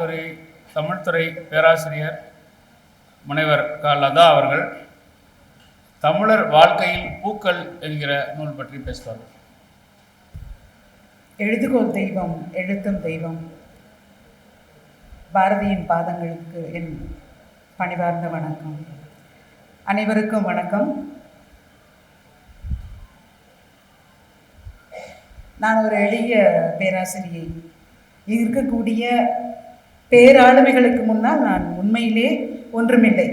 துறை தமிழ்துறை பேராசிரியர் முனைவர் க லதா அவர்கள் தமிழர் வாழ்க்கையில் பூக்கள் என்கிற நூல் பற்றி பேசுவார்கள். எழுதுகோல் தெய்வம் எழுத்தும் தெய்வம். பாரதியின் பாதங்களுக்கு என் பணிவார்ந்த வணக்கம். அனைவருக்கும் வணக்கம். நான் ஒரு எளிய பேராசிரியை. இருக்கக்கூடிய பேராளுமைகளுக்கு முன்னால் நான் உண்மையிலே ஒன்றுமில்லை.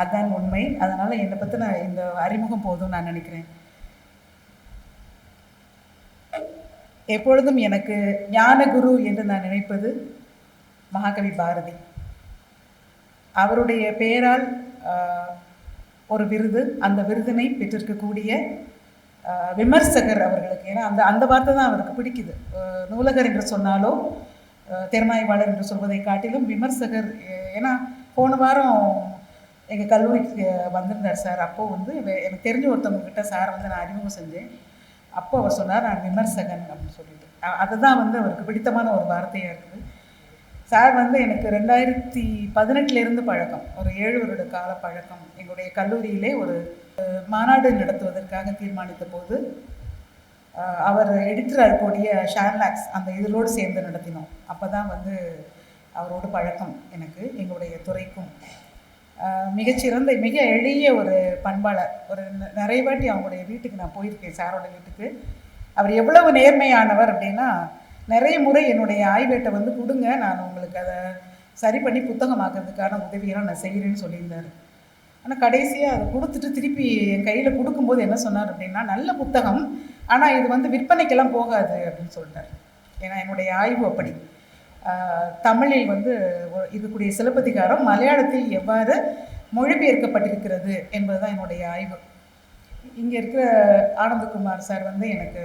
அதுதான் உண்மை. அதனால் என்னை பற்றின இந்த அறிமுகம் போதும் நான் நினைக்கிறேன். எப்பொழுதும் எனக்கு ஞானகுரு என்று நான் நினைப்பது மகாகவி பாரதி. அவருடைய பெயரால் ஒரு விருது அந்த விருதினை பெற்றிருக்கக்கூடிய விமர்சகர் அவர்களுக்கு. ஏன்னா அந்த அந்த வார்த்தை தான் அவருக்கு பிடிக்குது. நூலகர் என்று சொன்னாலோ திறனாய்வாளர் என்று சொல்வதை காட்டிலும் விமர்சகர் ஏன்னா போன வாரம் எங்கள் கல்லூரிக்கு வந்திருந்தார் சார். அப்போது வந்து வே- எனக்கு தெரிஞ்ச ஒருத்தவங்கக்கிட்ட சார் வந்து நான் அறிமுகம் செஞ்சேன். அப்போ அவர் சொன்னார் நான் விமர்சகன் அப்படின்னு சொல்லிட்டு. அதுதான் வந்து அவருக்கு பிடித்தமான ஒரு வார்த்தையாக இருக்குது. சார் வந்து எனக்கு ரெண்டாயிரத்தி பதினெட்டுலேருந்து பழக்கம் ஒரு ஏழு வருட கால பழக்கம். எங்களுடைய கல்லூரியிலே ஒரு மாநாடு நடத்துவதற்காக தீர்மானித்த போது அவர் எடிட்டராக கூடிய ஷார்லாக்ஸ் அந்த இதழோடு சேர்ந்து நடத்தினோம். அப்போ தான் வந்து அவரோடு பழக்கம் எனக்கு எங்களுடைய துறைக்கும். மிகச்சிறந்த மிக எளிய ஒரு பண்பாளர். ஒரு ந- நிறைய வாட்டி அவங்களுடைய வீட்டுக்கு நான் போயிருக்கேன் சாரோட வீட்டுக்கு. அவர் எவ்வளவு நேர்மையானவர் அப்படின்னா நிறைய முறை என்னுடைய ஆய்வேட்டை வந்து கொடுங்க நான் உங்களுக்கு அதை சரி பண்ணி புத்தகமாக்குறதுக்கான உதவியெல்லாம் நான் செய்கிறேன்னு சொல்லியிருந்தார். ஆனால் கடைசியாக அதை கொடுத்துட்டு திருப்பி என் கையில் கொடுக்கும்போது என்ன சொன்னார் அப்படின்னா நல்ல புத்தகம் ஆனால் இது வந்து விற்பனைக்கெல்லாம் போகாது அப்படின்னு சொல்லிட்டார். ஏன்னா என்னுடைய ஆய்வு அப்படி. தமிழில் வந்து இருக்கக்கூடிய சிலப்பதிகாரம் மலையாளத்தில் எவ்வாறு மொழிபெயர்க்கப்பட்டிருக்கிறது என்பது தான் என்னுடைய ஆய்வு. இங்கே இருக்கிற ஆனந்தகுமார் சார் வந்து எனக்கு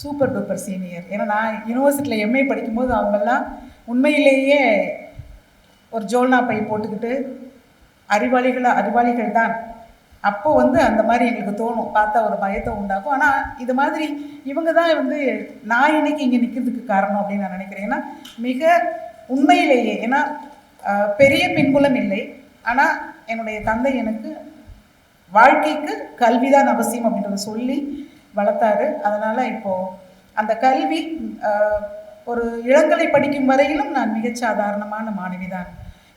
சூப்பர் டூப்பர் சீனியர். ஏன்னா நான் யூனிவர்சிட்டியில் எம்ஏ படிக்கும்போது அவங்கெல்லாம் உண்மையிலேயே ஒரு ஜோல்னா பை போட்டுக்கிட்டு அறிவாளிகள் அறிவாளிகள் தான் அப்போ வந்து அந்த மாதிரி எங்களுக்கு தோணும். பார்த்தா ஒரு பயத்தை உண்டாகும் ஆனால் இது மாதிரி இவங்க தான் வந்து நான் இன்னைக்கு இங்கே நிற்கிறதுக்கு காரணம் அப்படின்னு நான் நினைக்கிறேன். ஏன்னா மிக உண்மையிலேயே ஏன்னா பெரிய பின்புலம் இல்லை. ஆனால் என்னுடைய தந்தை எனக்கு வாழ்க்கைக்கு கல்விதான் அவசியம் அப்படின்றத சொல்லி வளர்த்தாரு. அதனால் இப்போது அந்த கல்வி ஒரு இளங்கலை படிக்கும் வரையிலும் நான் மிகச் சாதாரணமான மாணவி தான்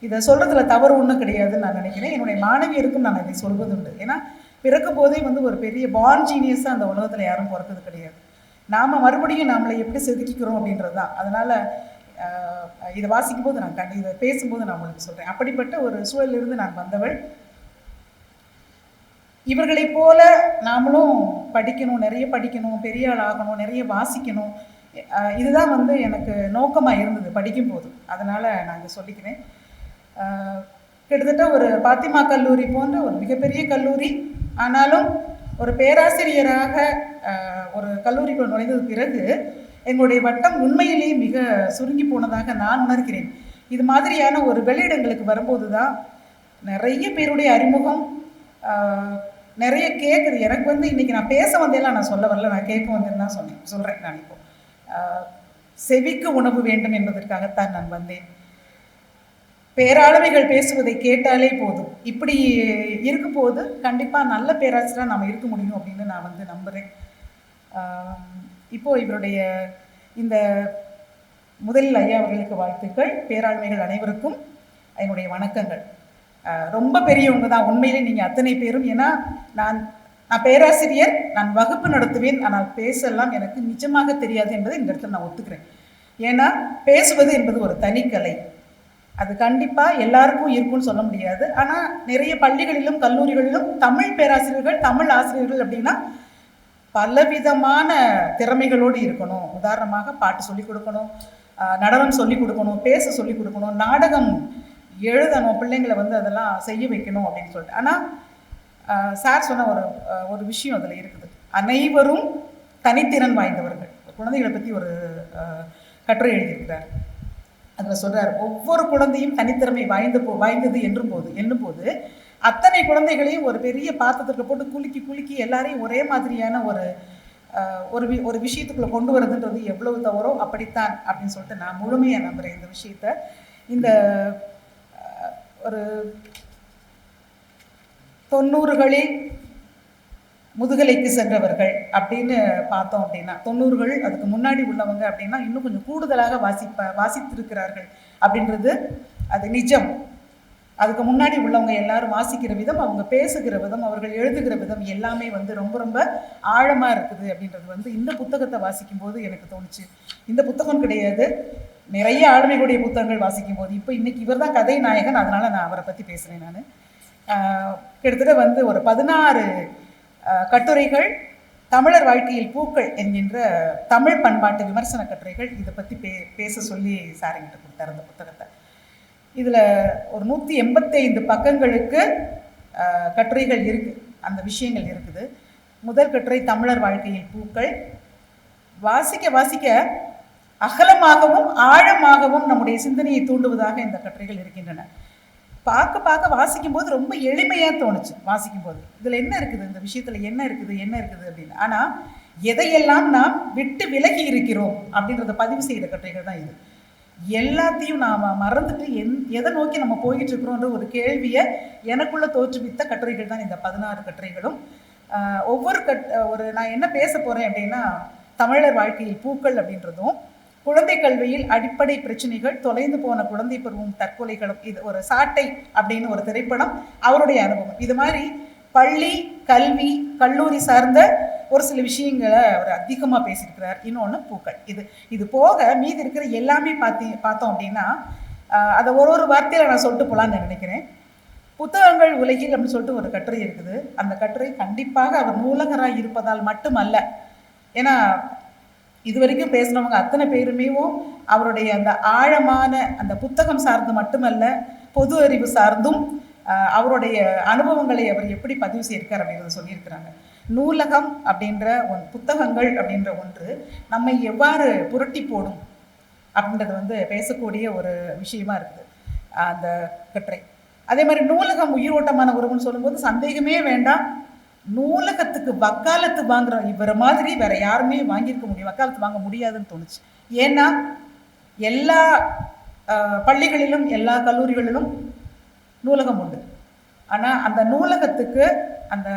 இதை சொல்கிறதுல தவறு ஒன்றும் கிடையாதுன்னு நான் நினைக்கிறேன். என்னுடைய மாணவியருக்கும் நான் இதை சொல்வதுண்டு. ஏன்னா பிறக்கும் போதே வந்து ஒரு பெரிய பான் ஜீனியஸாக அந்த உலகத்தில் யாரும் பிறக்கிறது கிடையாது. நாம் மறுபடியும் நம்மளை எப்படி செதுக்கிக்கிறோம் அப்படின்றது தான். அதனால் இதை வாசிக்கும் போது நான் கண்டி இதை பேசும்போது நான் உங்களுக்கு சொல்கிறேன் அப்படிப்பட்ட ஒரு சூழலிலிருந்து நான் வந்தவள். இவர்களைப் போல நாமளும் படிக்கணும் நிறைய படிக்கணும் பெரிய ஆள் ஆகணும் நிறைய வாசிக்கணும். இதுதான் வந்து எனக்கு நோக்கமாக இருந்தது படிக்கும்போது. அதனால் நான் இதை சொல்லிக்கிறேன். கிட்டத்தட்ட ஒரு பாத்திமா கல்லூரி போன்ற ஒரு மிகப்பெரிய கல்லூரி. ஆனாலும் ஒரு பேராசிரியராக ஒரு கல்லூரிக்குள் நுழைந்தது பிறகு எங்களுடைய வட்டம் உண்மையிலேயே மிக சுருங்கி போனதாக நான் உணர்கிறேன். இது மாதிரியான ஒரு வெளியிடங்களுக்கு வரும்போது தான் நிறைய பேருடைய அறிமுகம் நிறைய கேட்குது எனக்கு வந்து இன்றைக்கி நான் பேச வந்தேலாம் நான் சொல்ல வரல. நான் கேட்க வந்தேன்னு தான் சொன்னேன் சொல்கிறேன் நான் இப்போ. செவிக்கு உணவு வேண்டும் என்பதற்காகத்தான் நான் வந்தேன். பேராளுமைகள் பேசுவதை கேட்டாலே போதும். இப்படி இருக்கும்போது கண்டிப்பாக நல்ல பேராசிரியராக நாம் இருக்க முடியும் அப்படின்னு நான் வந்து நம்புகிறேன் இப்போது இவருடைய இந்த முதலில் ஐயா அவர்களுக்கு வாழ்த்துக்கள். பேராளுமைகள் அனைவருக்கும் என்னுடைய வணக்கங்கள். ரொம்ப பெரியவங்க தான். உண்மையிலே நீங்கள் அத்தனை பேரும். ஏன்னா நான் நான் பேராசிரியர் நான் வகுப்பு நடத்துவேன். ஆனால் பேசலாம் எனக்கு நிஜமாக தெரியாது என்பதை இந்த இடத்துல நான் ஒத்துக்கிறேன். ஏன்னா பேசுவது என்பது ஒரு தனிக்கலை. அது கண்டிப்பாக எல்லாருக்கும் இருக்கும்னு சொல்ல முடியாது. ஆனால் நிறைய பள்ளிகளிலும் கல்லூரிகளிலும் தமிழ் பேராசிரியர்கள் தமிழ் ஆசிரியர்கள் அப்படின்னா பலவிதமான திறமைகளோடு இருக்கணும். உதாரணமாக பாட்டு சொல்லிக் கொடுக்கணும் நடனம் சொல்லிக் கொடுக்கணும் பேச சொல்லிக் கொடுக்கணும் நாடகம் எழுதணும் பிள்ளைங்களை வந்து அதெல்லாம் செய்ய வைக்கணும் அப்படின்னு சொல்லிட்டு. ஆனால் சார் சொன்ன ஒரு ஒரு விஷயம் அதில் இருக்குது. அனைவரும் தனித்திறன் வாய்ந்தவர்கள். குழந்தைகளை பற்றி ஒரு கட்டுரை எழுதியிருக்கிறார். அதில் சொல்கிறார் ஒவ்வொரு குழந்தையும் தனித்திறமை வாய்ந்த போ வாய்ந்தது என்றும் போது என்னும் போது அத்தனை குழந்தைகளையும் ஒரு பெரிய பாத்திரத்தில் போட்டு குலுக்கி குலுக்கி எல்லாரையும் ஒரே மாதிரியான ஒரு ஒரு வி ஒரு விஷயத்துக்குள்ளே கொண்டு வரதுன்றது எவ்வளவு தவறோ அப்படித்தான் அப்படின்னு சொல்லிட்டு நான் முழுமையாக நம்புகிறேன் இந்த விஷயத்த. இந்த ஒரு தொண்ணூறுகளில் முதுகலைக்கு சென்றவர்கள் அப்படின்னு பார்த்தோம் அப்படின்னா தொண்ணூறுகள் அதுக்கு முன்னாடி உள்ளவங்க அப்படின்னா இன்னும் கொஞ்சம் கூடுதலாக வாசிப்ப வாசித்திருக்கிறார்கள் அப்படின்றது அது நிஜம். அதுக்கு முன்னாடி உள்ளவங்க எல்லாரும் வாசிக்கிற விதம் அவங்க பேசுகிற விதம் அவர்கள் எழுதுகிற விதம் எல்லாமே வந்து ரொம்ப ரொம்ப ஆழமாக இருக்குது அப்படின்றது வந்து இந்த புத்தகத்தை வாசிக்கும்போது எனக்கு தோணுச்சு. இந்த புத்தகம் கிடையாது. நிறைய ஆளுமைகளுடைய புத்தகங்கள் வாசிக்கும் போது இப்போ இன்னைக்கு இவர் தான் கதை நாயகன் அதனால நான் அவரை பற்றி பேசுகிறேன் நான். கிட்டத்தட்ட வந்து ஒரு பதினாறு கட்டுரைகள் தமிழர் வாழ்க்கையில் பூக்கள் என்கின்ற தமிழ் பண்பாட்டு விமர்சன கட்டுரைகள் இதை பற்றி பே பேச சொல்லி சாரிங்கிட்ட கொடுத்தார் அந்த புத்தகத்தை. இதில் ஒரு நூற்றி எண்பத்தைந்து பக்கங்களுக்கு கட்டுரைகள் இருக்குது அந்த விஷயங்கள் இருக்குது. முதல் கட்டுரை தமிழர் வாழ்க்கையில் பூக்கள். வாசிக்க வாசிக்க அகலமாகவும் ஆழமாகவும் நம்முடைய சிந்தனையை தூண்டுவதாக இந்த கட்டுரைகள் இருக்கின்றன. பார்க்க பார்க்க வாசிக்கும் போது ரொம்ப எளிமையாக தோணுச்சு வாசிக்கும் போது இதில் என்ன இருக்குது? இந்த விஷயத்தில் என்ன இருக்குது? என்ன இருக்குது? அப்படின்னு. ஆனால் எதையெல்லாம் நாம் விட்டு விலகி இருக்கிறோம் அப்படின்றத பதிவு செய்கிற கட்டுரைகள் தான் இது. எல்லாத்தையும் நாம் மறந்துட்டு எந் எதை நோக்கி நம்ம போய்கிட்டு இருக்கிறோன்ற ஒரு கேள்வியை எனக்குள்ள தோற்றுவித்த கட்டுரைகள் தான் இந்த பதினாறு கட்டுரைகளும். ஒவ்வொரு கட் ஒரு நான் என்ன பேச போகிறேன் அப்படின்னா தமிழர் வாழ்க்கையில் பூக்கள் அப்படின்றதும் குழந்தை கல்வியில் அடிப்படை பிரச்சனைகள் தொலைந்து போன குழந்தை பருவம் தற்கொலைகளும் இது ஒரு சாட்டை அப்படின்னு ஒரு திரைப்படம் அவருடைய அனுபவம். இது மாதிரி பள்ளி கல்வி கல்லூரி சார்ந்த ஒரு சில விஷயங்களை அவர் அதிகமாக பேசியிருக்கிறார். இன்னொன்று பூக்கள். இது இது போக மீதி இருக்கிற எல்லாமே பார்த்தி பார்த்தோம் அப்படின்னா அதை ஒரு ஒரு வார்த்தையில் நான் சொல்லிட்டு போகலான்னு நினைக்கிறேன். புத்தகங்கள் உலகில் அப்படின்னு சொல்லிட்டு ஒரு கட்டுரை இருக்குது. அந்த கட்டுரை கண்டிப்பாக அவர் நூலகராக இருப்பதால் மட்டுமல்ல. ஏன்னா இது வரைக்கும் பேசினவங்க அத்தனை பேருமே அவருடைய அந்த ஆழமான அந்த புத்தகம் சார்ந்து மட்டுமல்ல பொது அறிவு சார்ந்தும் அவருடைய அனுபவங்களை அவர் எப்படி பதிவு செய்திருக்கார் அப்படிங்கிறத சொல்லியிருக்கிறாங்க. நூலகம் அப்படின்ற ஒன் புத்தகங்கள் அப்படின்ற ஒன்று நம்மை எவ்வாறு புரட்டி போடும் அப்படின்றது வந்து பேசக்கூடிய ஒரு விஷயமா இருக்குது. அந்த கட்டுரை. அதே மாதிரி நூலகம் உயிரோட்டமான உறவுன்னு சொல்லும்போது சந்தேகமே வேண்டாம். நூலகத்துக்கு வக்காலத்து வாங்குற இவரை மாதிரி வேற யாருமே வாங்கியிருக்க முடியும். வக்காலத்து வாங்க முடியாதுன்னு தோணுச்சு. ஏன்னா எல்லா பள்ளிகளிலும் எல்லா கல்லூரிகளிலும் நூலகம் உண்டு. ஆனால் அந்த நூலகத்துக்கு அந்த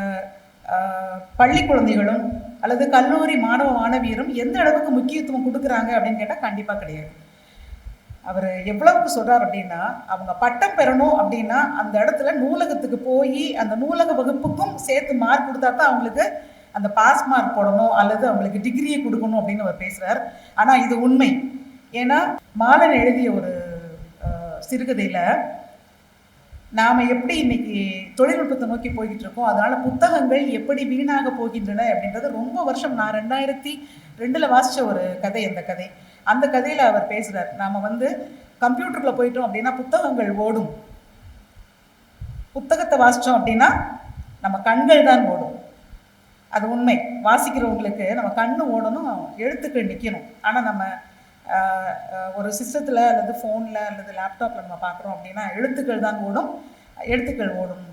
பள்ளி குழந்தைகளும் அல்லது கல்லூரி மாணவ மாணவியரும் எந்த அளவுக்கு முக்கியத்துவம் கொடுக்குறாங்க அப்படின்னு கேட்டால் கண்டிப்பாக கிடையாது. அவர் எவ்வளவுக்கு சொல்கிறார் அப்படின்னா அவங்க பட்டம் பெறணும் அப்படின்னா அந்த இடத்துல நூலகத்துக்கு போய் அந்த நூலக வகுப்புக்கும் சேர்த்து மார்க் கொடுத்தா தான் அவங்களுக்கு அந்த பாஸ் மார்க் போடணும் அல்லது அவங்களுக்கு டிகிரியை கொடுக்கணும் அப்படின்னு அவர் பேசுகிறார் ஆனால் இது உண்மை. ஏன்னா மாலன் எழுதிய ஒரு சிறுகதையில் நாம் எப்படி இன்னைக்கு தொழில்நுட்பத்தை நோக்கி போய்கிட்டு இருக்கோம் அதனால புத்தகங்கள் எப்படி வீணாக போகின்றன அப்படின்றது ரொம்ப வருஷம் நான் ரெண்டாயிரத்தி ரெண்டில் வாசித்த ஒரு கதை அந்த கதை. அந்த கதையில் அவர் பேசுகிறார் நாம் வந்து கம்ப்யூட்டர்ல போயிட்டோம் அப்படின்னா புத்தகங்கள் ஓடும். புத்தகத்தை வாசித்தோம் அப்படின்னா நம்ம கண்கள் தான் ஓடும். அது உண்மை. வாசிக்கிறவங்களுக்கு நம்ம கண்ணு ஓடணும் எழுத்துக்கள் நிற்கணும் ஆனால் நம்ம ஒரு சிஸ்டத்தில் அல்லது ஃபோனில் அல்லது லேப்டாப்பில் நம்ம பார்க்குறோம் அப்படின்னா எழுத்துக்கள் தான் ஓடும் எழுத்துக்கள் ஓடும்.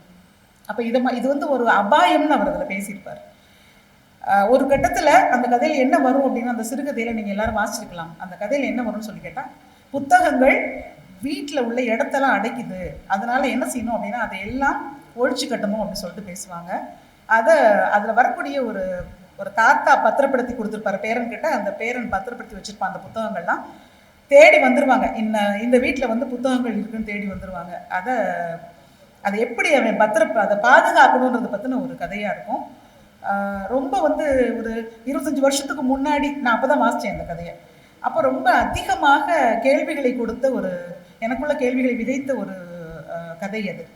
அப்போ இதை ம- இது வந்து ஒரு அபாயம்னு அவர் அதில் பேசியிருப்பார். ஒரு கட்டத்தில் அந்த கதையில் என்ன வரும் அப்படின்னு அந்த சிறுகதையில் நீங்கள் எல்லாரும் வாசிச்சிருக்கலாம். அந்த கதையில் என்ன வரும்னு சொல்லி கேட்டால் புத்தகங்கள் வீட்டில் உள்ள இடத்தெல்லாம் அடைக்குது. அதனால் என்ன செய்யணும் அப்படின்னா அதை எல்லாம் ஒழிச்சு கட்டணும் அப்படின்னு சொல்லிட்டு பேசுவாங்க. அதை அதில் வரக்கூடிய ஒரு ஒரு தாத்தா பத்திரப்படுத்தி கொடுத்துருப்பாரு. பேரன் கிட்ட அந்த பேரன் பத்திரப்படுத்தி வச்சுருப்பான் அந்த புத்தகங்கள்லாம். தேடி வந்துடுவாங்க இன்ன இந்த வீட்டில் வந்து புத்தகங்கள் இருக்குன்னு தேடி வந்துருவாங்க. அதை அதை எப்படி அவன் பத்திர அதை பாதுகாக்கணுன்றதை பற்றின ஒரு கதையாக இருக்கும். ரொம்ப வந்து ஒரு இருபத்தஞ்சி வருஷத்துக்கு முன்னாடி நான் அப்போ தான் வாசித்தேன் அந்த கதையை. அப்போ ரொம்ப அதிகமாக கேள்விகளை கொடுத்த ஒரு எனக்குள்ள கேள்விகளை விதைத்த ஒரு கதை அது.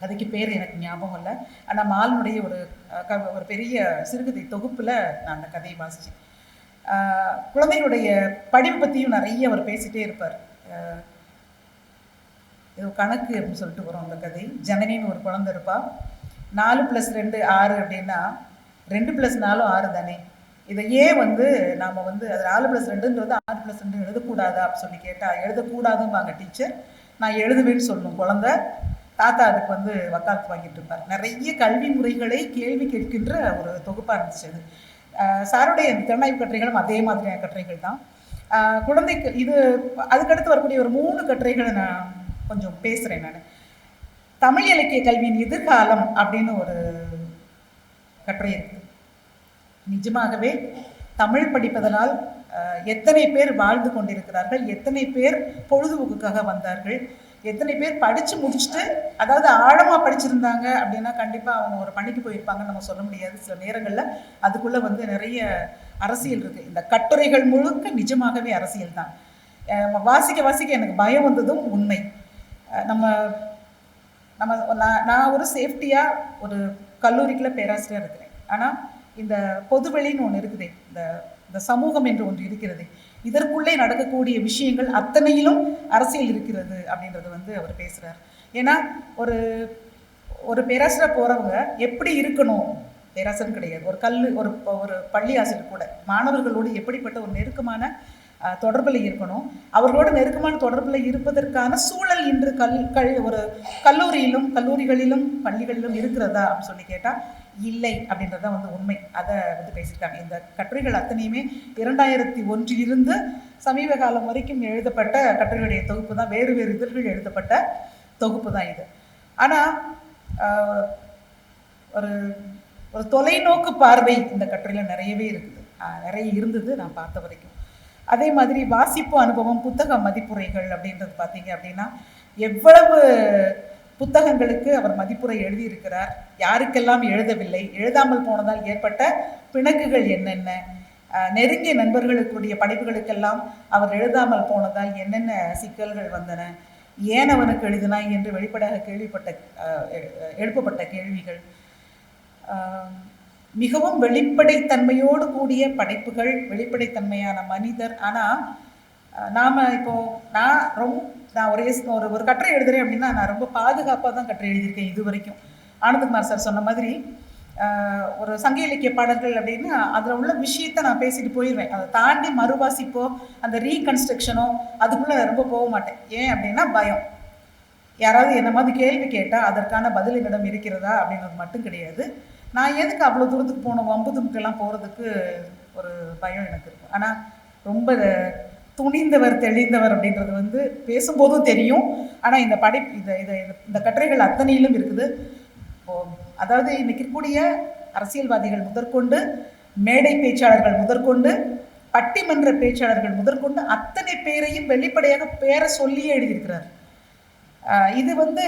கதைக்கு பேர் எனக்கு ஞாபகம் இல்லை. ஆனால் மாலனுடைய ஒரு க- ஒரு பெரிய சிறுகதை தொகுப்பில் நான் அந்த கதையை வாசித்தேன் குழந்தைகளுடைய படிப்பு பற்றியும் நிறைய அவர் பேசிகிட்டே இருப்பார். ஏதோ கணக்கு அப்படின்னு சொல்லிட்டு வரும் அந்த கதை. ஜனனின்னு ஒரு குழந்தை இருப்பாள் நாலு ப்ளஸ் ரெண்டு ஆறு அப்படின்னா ரெண்டு ப்ளஸ் நாலும் ஆறு தானே? இதை ஏன் வந்து நாம் வந்து அது நாலு ப்ளஸ் ரெண்டுன்றது ஆறு ப்ளஸ் ரெண்டு எழுதக்கூடாதா அப்படின்னு சொல்லி கேட்டால் எழுதக்கூடாதும்பாங்க டீச்சர் நான் எழுதுவேன்னு சொல்லணும் குழந்த. தாத்தா அதுக்கு வந்து வக்காலத்து வாங்கிட்டு இருப்பார். நிறைய கல்வி முறைகளை கேள்வி கேட்கின்ற ஒரு தொகுப்பாக இருந்துச்சு அது. சாருடைய திறனாய்வு கட்டுரைகளும் அதே மாதிரியான கட்டுரைகள் தான். குழந்தைக்கு இது அதுக்கடுத்து வரக்கூடிய ஒரு மூணு கட்டுரைகளை நான் கொஞ்சம் பேசுகிறேன் நான். தமிழ் இலக்கிய கல்வியின் எதிர்காலம் அப்படின்னு ஒரு கட்டுரை இருக்குது நிஜமாகவே தமிழ் படிப்பதனால் எத்தனை பேர் வாழ்ந்து கொண்டிருக்கிறார்கள் எத்தனை பேர் பொழுதுபோக்குக்காக வந்தார்கள் எத்தனை பேர் படித்து முடிச்சுட்டு அதாவது ஆழமாக படிச்சிருந்தாங்க அப்படின்னா கண்டிப்பாக அவங்க ஒரு பணிக்கு போயிருப்பாங்கன்னு நம்ம சொல்ல முடியாது. சில நேரங்களில் அதுக்குள்ளே வந்து நிறைய அரசியல் இருக்குது இந்த கட்டுரைகள் முழுக்க நிஜமாகவே அரசியல் தான். வாசிக்க வாசிக்க எனக்கு பயம் வந்ததும் உண்மை. நம்ம நம்ம நான் நான் ஒரு சேஃப்டியாக ஒரு கல்லூரிக்குள்ள பேராசிரியர் இருக்கிறேன். ஆனால் இந்த பொதுவெளின்னு ஒன்று இருக்குது இந்த இந்த சமூகம் என்று ஒன்று இருக்கிறது இதற்குள்ளே நடக்கக்கூடிய விஷயங்கள் அத்தனையிலும் அரசியல் இருக்கிறது அப்படின்றது வந்து அவர் பேசுகிறார் ஏன்னா ஒரு ஒரு பேராசிரியர் போகிறவங்க எப்படி இருக்கணும்? பேராசிரியர் கிடையாது. ஒரு கல் ஒரு ஒரு பள்ளி ஆசிரியர் கூட மாணவர்களோடு எப்படிப்பட்ட ஒரு நெருக்கமான தொடர்பில் இருக்கணும். அவர்களோட நெருக்கமான தொடர்பில் இருப்பதற்கான சூழல் இன்று கல் கல் ஒரு கல்லூரியிலும் கல்லூரிகளிலும் பள்ளிகளிலும் இருக்கிறதா அப்படின்னு சொல்லி கேட்டால் இல்லை அப்படின்றது தான் வந்து உண்மை. அதை வந்து பேசியிருக்காங்க. இந்த கட்டுரைகள் அத்தனையுமே இரண்டாயிரத்தி ஒன்றிலிருந்து சமீப காலம் வரைக்கும் எழுதப்பட்ட கட்டுரைகளுடைய தொகுப்பு தான். வேறு வேறு இதழ்கள் எழுதப்பட்ட தொகுப்பு தான் இது. ஆனால் ஒரு ஒரு தொலைநோக்கு பார்வை இந்த கட்டுரையில் நிறையவே இருக்குது. நிறைய இருந்தது நான் பார்த்த வரைக்கும். அதே மாதிரி வாசிப்பு அனுபவம் புத்தக மதிப்புரைகள் அப்படின்றது பார்த்தீங்க அப்படின்னா எவ்வளவு புத்தகங்களுக்கு அவர் மதிப்புரை எழுதியிருக்கிறார் யாருக்கெல்லாம் எழுதவில்லை எழுதாமல் போனதால் ஏற்பட்ட பிணக்குகள் என்னென்ன நெருங்கிய நண்பர்களுக்குரிய படைப்புகளுக்கெல்லாம் அவர் எழுதாமல் போனதால் என்னென்ன சிக்கல்கள் வந்தன ஏன் அவனுக்கு எழுதினாய் என்று வெளிப்படையாக கேள்விப்பட்ட எழுப்பப்பட்ட கேள்விகள். மிகவும் வெளிப்படைத்தன்மையோடு கூடிய படைப்புகள் வெளிப்படைத்தன்மையான மனிதர். ஆனால் நாம் இப்போ நான் ரொம்ப நான் ஒரு ஒரு ஒரு கட்டுரை எழுதுறேன் அப்படின்னா நான் ரொம்ப பாதுகாப்பாக தான் கட்டுரை எழுதியிருக்கேன் இது வரைக்கும். ஆனந்தகுமார் சார் சொன்ன மாதிரி ஒரு சங்க இலக்கிய பாடல்கள் அப்படின்னா அதில் உள்ள விஷயத்தை நான் பேசிட்டு போயிடுவேன். அதை தாண்டி மறுவாசிப்போ அந்த ரீகன்ஸ்ட்ரக்ஷனோ அதுக்குள்ளே ரொம்ப போக மாட்டேன். ஏன் அப்படின்னா பயம். யாராவது என்ன மாதிரி கேள்வி கேட்டால் அதற்கான பதில் என்னிடம் இருக்கிறதா அப்படின்றது மட்டும் கிடையாது. நான் எதுக்கு அவ்வளோ தூரத்துக்கு போகணும்? வம்பு தும்புக்கெல்லாம் போகிறதுக்கு ஒரு பயம் எனக்கு இருக்கும் ஆனால் ரொம்ப துணிந்தவர் தெளிந்தவர் அப்படின்றது வந்து பேசும்போதும் தெரியும். ஆனால் இந்த படை இந்த இதை இந்த கட்டுரைகள் அத்தனையிலும் இருக்குது. அதாவது இன்னைக்கு இருக்கக்கூடிய அரசியல்வாதிகள் முதற்கொண்டு மேடை பேச்சாளர்கள் முதற்கொண்டு பட்டிமன்ற பேச்சாளர்கள் முதற்கொண்டு அத்தனை பேரையும் வெளிப்படையாக பேரை சொல்லியே எழுதியிருக்கிறார். இது வந்து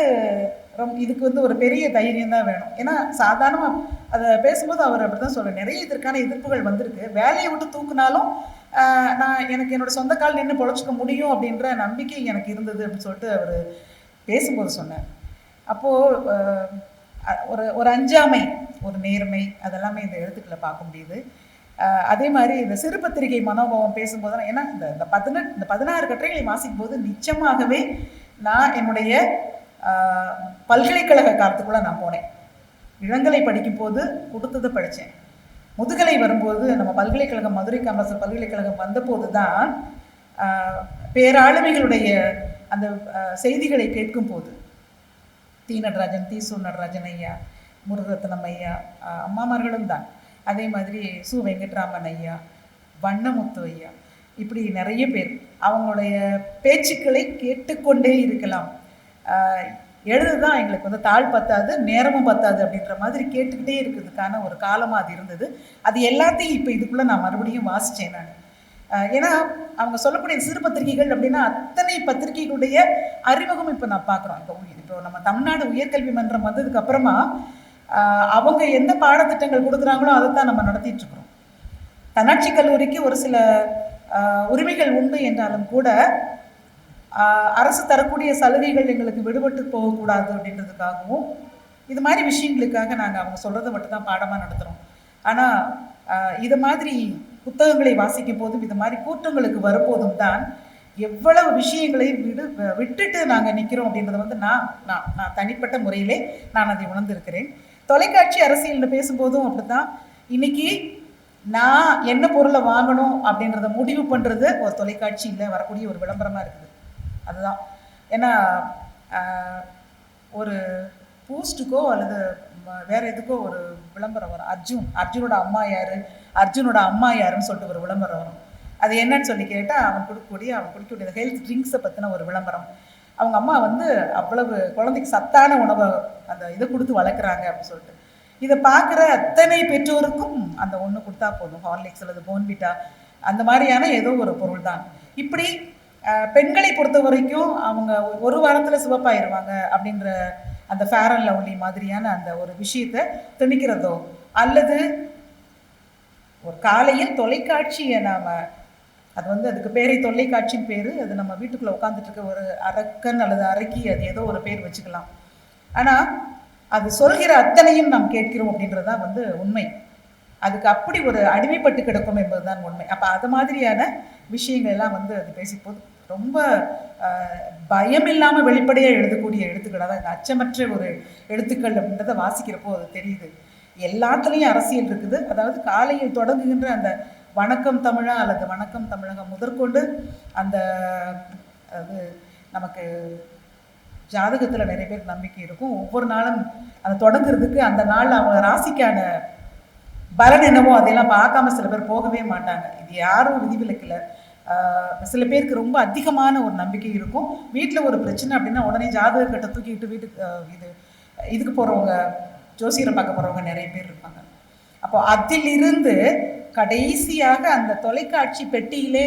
ரொம்ப இதுக்கு வந்து ஒரு பெரிய தைரியம் தான் வேணும். ஏன்னா சாதாரணமாக அதை பேசும்போது அவர் அப்படி தான் சொல்கிறார் நிறைய இதற்கான எதிர்ப்புகள் வந்திருக்கு. வேலையை விட்டு தூக்குனாலும் நான் எனக்கு என்னோட சொந்த கால் நின்று பொழைச்சிக்க முடியும் அப்படின்ற நம்பிக்கை எனக்கு இருந்தது அப்படின்னு சொல்லிட்டு அவர் பேசும்போது சொன்னார். அப்போது ஒரு ஒரு அஞ்சாமை ஒரு நேர்மை அதெல்லாமே இந்த எழுத்துக்களை பார்க்க முடியுது. அதே மாதிரி இந்த சிறு பத்திரிகை மனோபாவம் பேசும்போது ஏன்னா இந்த இந்த பதினெட்டு இந்த பதினாறு கட்டுரைகளை வாசிக்கும் போது நிச்சயமாகவே நான் என்னுடைய பல்கலைக்கழக காலத்துக்குள்ளே நான் போனேன். இளங்கலை படிக்கும்போது கொடுத்ததை படித்தேன் முதுகலை வரும்போது நம்ம பல்கலைக்கழகம் மதுரை காமராசர் பல்கலைக்கழகம் வந்தபோது தான் பேராளுமைகளுடைய அந்த செய்திகளை கேட்கும் போது தி நடராஜன் தி சு நடராஜன் ஐயா முருகரத்னம் ஐயா அம்மாமார்களும் தான். அதே மாதிரி சு. வெங்கட்ராமன் ஐயா வண்ணமுத்து ஐயா இப்படி நிறைய பேர். அவங்களுடைய பேச்சுக்களை கேட்டுக்கொண்டே இருக்கலாம். எழுதுதான் எங்களுக்கு வந்து தாழ் பத்தாது நேரமும் பத்தாது அப்படின்ற மாதிரி கேட்டுக்கிட்டே இருக்கிறதுக்கான ஒரு காலமாக அது இருந்தது. அது எல்லாத்தையும் இப்போ இதுக்குள்ளே நான் மறுபடியும் வாசித்தேன் நான். ஏன்னா அவங்க சொல்லக்கூடிய சிறு பத்திரிகைகள் அப்படின்னா அத்தனை பத்திரிகைகளுடைய அறிமுகம் இப்போ நான் பார்க்குறோம் இப்போ இப்போ நம்ம தமிழ்நாடு உயர்கல்வி மன்றம் வந்ததுக்கு அப்புறமா அவங்க எந்த பாடத்திட்டங்கள் கொடுக்குறாங்களோ அதை தான் நம்ம நடத்திட்டு இருக்கிறோம். தன்னாட்சி கல்லூரிக்கு ஒரு சில உரிமைகள் உண்டு என்றாலும் கூட அரசு தரக்கூடிய சலுகைகள் எங்களுக்கு விடுபட்டு போகக்கூடாது அப்படின்றதுக்காகவும் இது மாதிரி விஷயங்களுக்காக நாங்கள் அவங்க சொல்கிறத மட்டும் தான் பாடமாக நடத்துகிறோம் ஆனால் இது மாதிரி புத்தகங்களை வாசிக்கும் போதும் இது மாதிரி கூட்டங்களுக்கு வரும்போதும் தான் எவ்வளவு விஷயங்களை விடு விட்டுட்டு நாங்கள் நிற்கிறோம் அப்படின்றத வந்து நான் நான் நான் தனிப்பட்ட முறையிலே நான் அதை உணர்ந்திருக்கிறேன். தொலைக்காட்சி அரசியல்னு பேசும்போதும் அப்படி தான் இன்னைக்கு நான் என்ன பொருளை வாங்கணும் அப்படின்றத முடிவு பண்ணுறது ஒரு தொலைக்காட்சியில் வரக்கூடிய ஒரு விளம்பரமாக இருக்குது. அதுதான். ஏன்னா ஒரு பூஸ்ட்டுக்கோ அல்லது வேறு வேற எதுக்கோ ஒரு விளம்பரம் வரும். அர்ஜுன் அர்ஜுனோட அம்மா யாரு? அர்ஜுனோட அம்மா யாருன்னு சொல்லிட்டு ஒரு விளம்பரம் வரும். அது என்னன்னு சொல்லி கேட்டால் அவன் கொடுக்கக்கூடிய அவன் குடிக்கக்கூடிய ஹெல்த் ட்ரிங்க்ஸை பற்றின ஒரு விளம்பரம். அவங்க அம்மா வந்து அவ்வளவு குழந்தைக்கு சத்தான உணவை அந்த இதை கொடுத்து வளர்க்குறாங்க அப்படின்னு சொல்லிட்டு. இதை பார்க்குற அத்தனை பெற்றோருக்கும் அந்த ஒன்று கொடுத்தா போதும். ஹார்லிக்ஸ் அல்லது போன்விட்டா அந்த மாதிரியான ஏதோ ஒரு பொருள் தான் இப்படி பெண்களை பொறுத்த வரைக்கும் அவங்க ஒரு வாரத்தில் சிவப்பாயிருவாங்க அப்படின்ற அந்த ஃபேர் அண்ட் லவ்லி மாதிரியான அந்த ஒரு விஷயத்தை திணிக்கிறதோ அல்லது ஒரு காலையில் தொலைக்காட்சியை நாம் அது வந்து அதுக்கு பேரை தொலைக்காட்சியின் பேர் அது நம்ம வீட்டுக்குள்ளே உட்காந்துட்டு இருக்க ஒரு அரக்கன் அல்லது அரக்கி அது ஏதோ ஒரு பேர் வச்சுக்கலாம். ஆனால் அது சொல்கிற அத்தனையும் நாம் கேட்கிறோம் அப்படின்றது தான் வந்து உண்மை. அதுக்கு அப்படி ஒரு அடிமைப்பட்டு கிடக்கும் என்பதுதான் உண்மை. அப்போ அது மாதிரியான விஷயங்கள் எல்லாம் வந்து அது பேசிப்போது. ரொம்ப பயம் இல்லாமல் வெளிப்படையாக எழுதக்கூடிய எழுத்துக்களாக தான் அச்சமற்ற ஒரு எழுத்துக்கள் அப்படின்றத வாசிக்கிறப்போ அது தெரியுது. எல்லாத்துலேயும் அரசியல் இருக்குது. அதாவது காலையில் தொடங்குகின்ற அந்த வணக்கம் தமிழா அல்லது வணக்கம் தமிழகம் முதற்கொண்டு அந்த அது நமக்கு ஜாதகத்தில் நிறைய பேர் நம்பிக்கை இருக்கும். ஒவ்வொரு நாளும் அதை தொடங்குறதுக்கு அந்த நாளில் அவங்க ராசிக்கான பலன் என்னவோ அதையெல்லாம் பார்க்காம சில பேர் போகவே மாட்டாங்க. இது யாரும் விதிவிலக்கில். சில பேருக்கு ரொம்ப அதிகமான ஒரு நம்பிக்கை இருக்கும். வீட்டில் ஒரு பிரச்சனை அப்படின்னா உடனே ஜாதக கட்டை தூக்கிட்டு வீட்டுக்கு இது இதுக்கு போகிறவங்க ஜோசியரை பார்க்க போகிறவங்க நிறைய பேர் இருப்பாங்க. அப்போ அதிலிருந்து கடைசியாக அந்த தொலைக்காட்சி பெட்டியிலே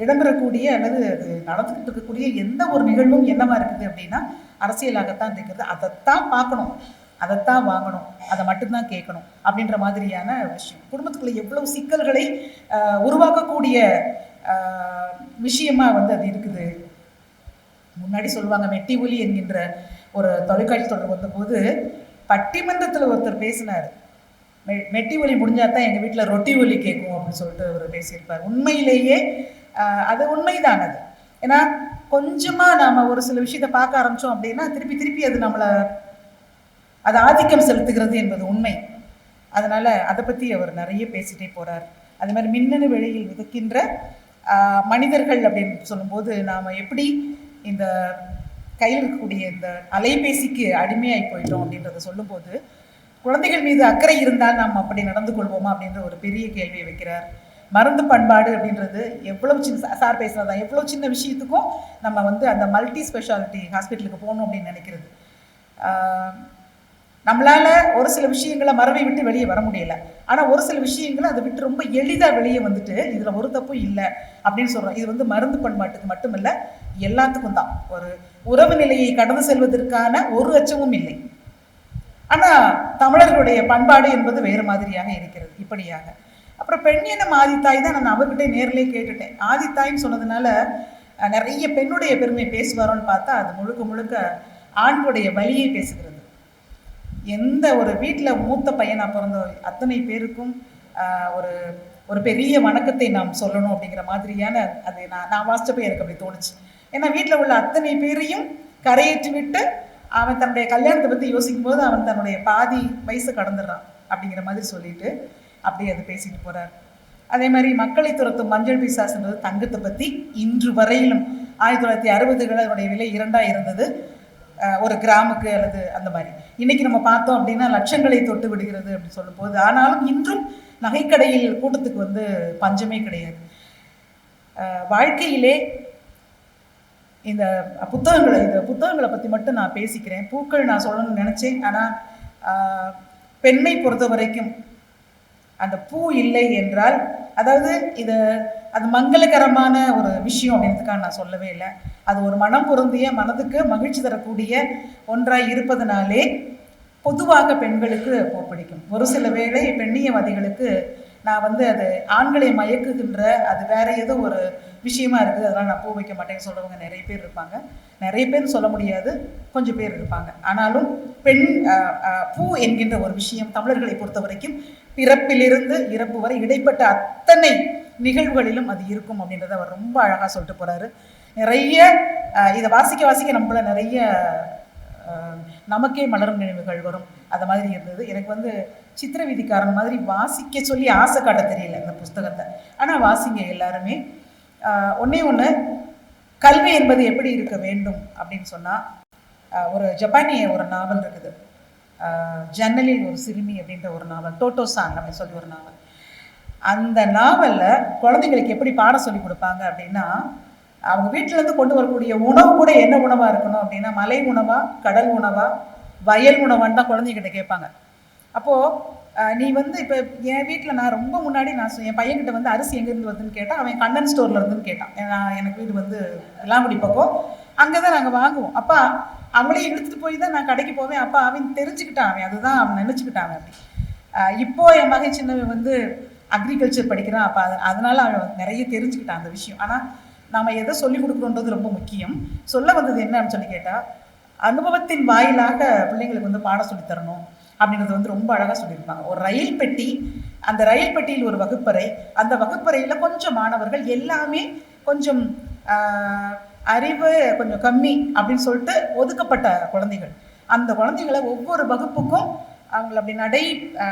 இடம்பெறக்கூடிய அல்லது அது நடந்துக்கிட்டு இருக்கக்கூடிய எந்த ஒரு நிகழ்வும் என்னவா இருக்குது அப்படின்னா அரசியலாகத்தான் இருக்கிறது. அதைத்தான் பார்க்கணும். அதைத்தான் வாங்கணும். அதை மட்டும்தான் கேட்கணும் அப்படின்ற மாதிரியான விஷயம். குடும்பத்துக்குள்ள எவ்வளவு சிக்கல்களை உருவாக்கக்கூடிய விஷயமா வந்து அது இருக்குது. முன்னாடி சொல்லுவாங்க மெட்டி ஒலி என்கின்ற ஒரு தொலைக்காட்சி தொடர் வந்தபோது பட்டிமன்றத்தில் ஒருத்தர் பேசினார். மெ- மெட்டி ஒலி முடிஞ்சாதான் எங்கள் வீட்டில் ரொட்டி ஒலி கேட்கும் அப்படின்னு சொல்லிட்டு அவர் பேசியிருப்பார். உண்மையிலேயே அது உண்மைதான் அது. ஏன்னா கொஞ்சமாக நாம் ஒரு சில விஷயத்தை பார்க்க ஆரம்பித்தோம் அப்படின்னா திருப்பி திருப்பி அது நம்மளை அது ஆதிக்கம் செலுத்துகிறது என்பது உண்மை. அதனால் அதை பற்றி அவர் நிறைய பேசிட்டே போகிறார் அது மாதிரி மின்னணு வெளியில் விதைக்கின்ற மனிதர்கள் அப்படின்னு சொல்லும்போது நாம் எப்படி இந்த கையில் இருக்கக்கூடிய இந்த அலைபேசிக்கு அடிமையாகி போயிட்டோம் அப்படின்றத சொல்லும்போது குழந்தைகள் மீது அக்கறை இருந்தால் நாம் அப்படி நடந்து கொள்வோமா அப்படின்ற ஒரு பெரிய கேள்வியை வைக்கிறார். மருந்து பண்பாடு அப்படின்றது எவ்வளவு சின்ன சார் பேசுறதா எவ்வளவு சின்ன விஷயத்துக்கும் நம்ம வந்து அந்த மல்டி ஸ்பெஷாலிட்டி ஹாஸ்பிட்டலுக்கு போகணும் அப்படின்னு நினைக்கிறது. நம்மளால் நம்மளால ஒரு சில விஷயங்களை மரபை விட்டு வெளியே வர முடியல. ஆனா ஒரு சில விஷயங்களை அதை விட்டு ரொம்ப எளிதா வெளியே வந்துட்டு இதுல ஒரு தப்பும் இல்லை அப்படின்னு சொல்றோம். இது வந்து மருந்து பண்பாட்டுக்கு மட்டுமல்ல எல்லாத்துக்கும் தான். ஒரு உறவு நிலையை கடந்து செல்வதற்கான ஒரு அச்சமும் இல்லை. ஆனா தமிழர்களுடைய பண்பாடு என்பது வேறு மாதிரியாக இருக்கிறது இப்படியாக. அப்புறம் பெண்ணினம் ஆதித்தாய் தான்? நான் அவர்கிட்ட நேரிலே கேட்டுட்டேன். ஆதித்தாய்ன்னு சொன்னதுனால நிறைய பெண்ணுடைய பெருமை பேசுவாரோன்னு பார்த்தா அது முழுக்க முழுக்க ஆண்களுடைய வழியை பேசுகிறது. எந்த ஒரு வீட்டில் மூத்த பையனாக பிறந்த அத்தனை பேருக்கும் ஒரு ஒரு பெரிய வணக்கத்தை நாம் சொல்லணும் அப்படிங்கிற மாதிரியான அது நான் நான் வாசிச்சப்போ எனக்கு அப்படி தோணுச்சு. ஏன்னா வீட்டில் உள்ள அத்தனை பேரையும் கரையேற்றி விட்டு அவன் தன்னுடைய கல்யாணத்தை பற்றி யோசிக்கும் போது அவன் தன்னுடைய பாதி வயசை கடந்துடுறான் அப்படிங்கிற மாதிரி சொல்லிட்டு அப்படியே அது பேசிட்டு போறார். அதே மாதிரி மக்களை துரத்தும் மஞ்சள் பிசாசுன்றது தங்கத்தை பற்றி இன்று வரையிலும் ஆயிரத்தி தொள்ளாயிரத்தி அறுபதுகளில் அதனுடைய விலை இரண்டா இருந்தது. ஒரு கிராமுக்கு அல்லது அந்த மாதிரி. இன்னைக்கு நம்ம பார்த்தோம் அப்படின்னா லட்சங்களை தொட்டு விடுகிறது அப்படின்னு சொல்லும்போது ஆனாலும் இன்றும் நகைக்கடையில் கூட்டத்துக்கு வந்து பஞ்சமே கிடையாது. வாழ்க்கையிலே இந்த புத்தகங்களை இந்த புத்தகங்களை பற்றி மட்டும் நான் பேசிக்கிறேன். பூக்கள் நான் சொல்லணும்னு நினச்சேன். ஆனால் பெண்ணை பொறுத்த வரைக்கும் அந்த பூ இல்லை என்றால் அதாவது இது அது மங்களகரமான ஒரு விஷயம் அப்படின்றதுக்காக நான் சொல்லவே இல்லை. அது ஒரு மனம் பொருந்திய மனதுக்கு மகிழ்ச்சி தரக்கூடிய ஒன்றாய் இருப்பதனாலே பொதுவாக பெண்களுக்கு பூ பிடிக்கும். ஒரு சில வேளை பெண்ணியவாதிகளுக்கு நான் வந்து அது ஆண்களை மயக்குகின்ற அது வேற ஏதோ ஒரு விஷயமா இருக்குது அதெல்லாம் நான் பூ வைக்க மாட்டேன்னு சொல்றவங்க நிறைய பேர் இருப்பாங்க. நிறைய பேர் சொல்ல முடியாது கொஞ்சம் பேர் இருப்பாங்க. ஆனாலும் பெண் பூ என்கின்ற ஒரு விஷயம் தமிழர்களை பொறுத்த வரைக்கும் பிறப்பிலிருந்து இறப்பு வரை இடைப்பட்ட அத்தனை நிகழ்வுகளிலும் அது இருக்கும் அப்படின்றத அவர் ரொம்ப அழகாக சொல்லிட்டு போகிறாரு நிறைய இதை வாசிக்க வாசிக்க நம்மள நிறைய நமக்கே மலரும் நினைவுகள் வரும். அது மாதிரி இருந்தது. எனக்கு வந்து சித்திர விதிக்காரன் மாதிரி வாசிக்க சொல்லி ஆசை காட்ட தெரியல இந்த புஸ்தகத்தை. ஆனால் வாசிங்க எல்லாருமே. ஒன்றே ஒன்று கல்வி என்பது எப்படி இருக்க வேண்டும் அப்படின்னு சொன்னால் ஒரு ஜப்பானிய ஒரு நாவல் இருக்குது. ஜன்னலில் ஒரு சிறுமி அப்படின்ற ஒரு நாவல் டோட்டோ சாங் அப்படின்னு சொல்லி ஒரு நாவல். அந்த நாவலில் குழந்தைங்களுக்கு எப்படி பாடம் சொல்லி கொடுப்பாங்க அப்படின்னா அவங்க வீட்டிலேருந்து கொண்டு வரக்கூடிய உணவு கூட என்ன உணவாக இருக்கணும் அப்படின்னா மலை உணவா கடல் உணவா வயல் உணவான்னு தான் குழந்தைகிட்ட கேட்பாங்க. அப்போது நீ வந்து இப்போ என் வீட்டில் நான் ரொம்ப முன்னாடி நான் என் பையன்கிட்ட வந்து அரிசி எங்கேருந்து வருதுன்னு கேட்டால் அவன் கண்ணன் ஸ்டோர்லேருந்துன்னு கேட்டான். ஏன்னா எனக்கு வீடு வந்து விளாங்குடி பக்கம். அங்கே தான் நாங்கள் வாங்குவோம். அப்பா அவங்களே இழுத்துட்டு போய் தான் நான் கடைக்கு போவேன். அப்பா அவன் தெரிஞ்சுக்கிட்டான் அவன். அதுதான் அவன் நினச்சிக்கிட்டான் அவன் அப்படி இப்போ என் மகன் சின்னவன் வந்து அக்ரிகல்ச்சர் படிக்கிறான். அப்போ அது அதனால அவன் நிறைய தெரிஞ்சுக்கிட்டான் அந்த விஷயம். ஆனால் நாம் எதை சொல்லிக் கொடுக்குறோன்றது ரொம்ப முக்கியம். சொல்ல வந்தது என்னன்னு சொல்லி கேட்டால் அனுபவத்தின் வாயிலாக பிள்ளைங்களுக்கு வந்து பாடம் சொல்லித் தரணும் அப்படின்றது வந்து ரொம்ப அழகாக சொல்லியிருப்பாங்க. ஒரு ரயில் பெட்டி அந்த ரயில் பெட்டியில் ஒரு வகுப்பறை. அந்த வகுப்பறையில் கொஞ்சம் மாணவர்கள் எல்லாமே கொஞ்சம் அறிவு கொஞ்சம் கம்மி அப்படின்னு சொல்லிட்டு ஒதுக்கப்பட்ட குழந்தைகள். அந்த குழந்தைகளை ஒவ்வொரு வகுப்புக்கும் அவங்கள அப்படி நடை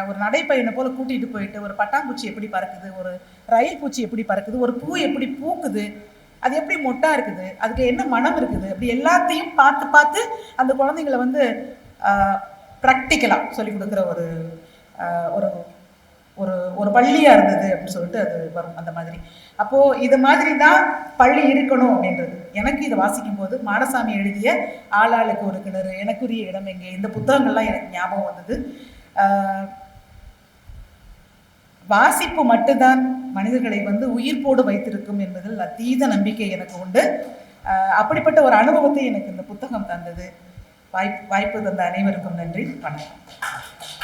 ஒரு நடைப்பயணம் போல கூட்டிகிட்டு போயிட்டு ஒரு பட்டாம்பூச்சி எப்படி பறக்குது ஒரு ரயில் பூச்சி எப்படி பறக்குது ஒரு பூ எப்படி பூக்குது அது எப்படி மொட்டா இருக்குது அதுக்கு என்ன மனம் இருக்குது அப்படி எல்லாத்தையும் பார்த்து பார்த்து அந்த குழந்தைங்களை வந்து ப்ராக்டிக்கலாக சொல்லி கொடுக்குற ஒரு ஒரு ஒரு ஒரு பள்ளியாக இருந்தது அப்படின்னு சொல்லிட்டு அது வரும் அந்த மாதிரி. அப்போது இது மாதிரி தான் பள்ளி இருக்கணும் அப்படின்றது. எனக்கு இதை வாசிக்கும் போது மாடசாமி எழுதிய ஆளாளுக்கு ஒரு கிணறு எனக்குரிய இடம் எங்கே இந்த புத்தகங்கள்லாம் எனக்கு ஞாபகம் வந்தது. வாசிப்பு மட்டும்தான் மனிதர்களை வந்து உயிர்ப்போடு வைத்திருக்கும் என்பதில் அதீத நம்பிக்கை எனக்கு உண்டு. அப்படிப்பட்ட ஒரு அனுபவத்தை எனக்கு இந்த புத்தகம் தந்தது. வாய்ப்பு வாய்ப்பு தந்த அனைவருக்கும் நன்றி வணக்கம்.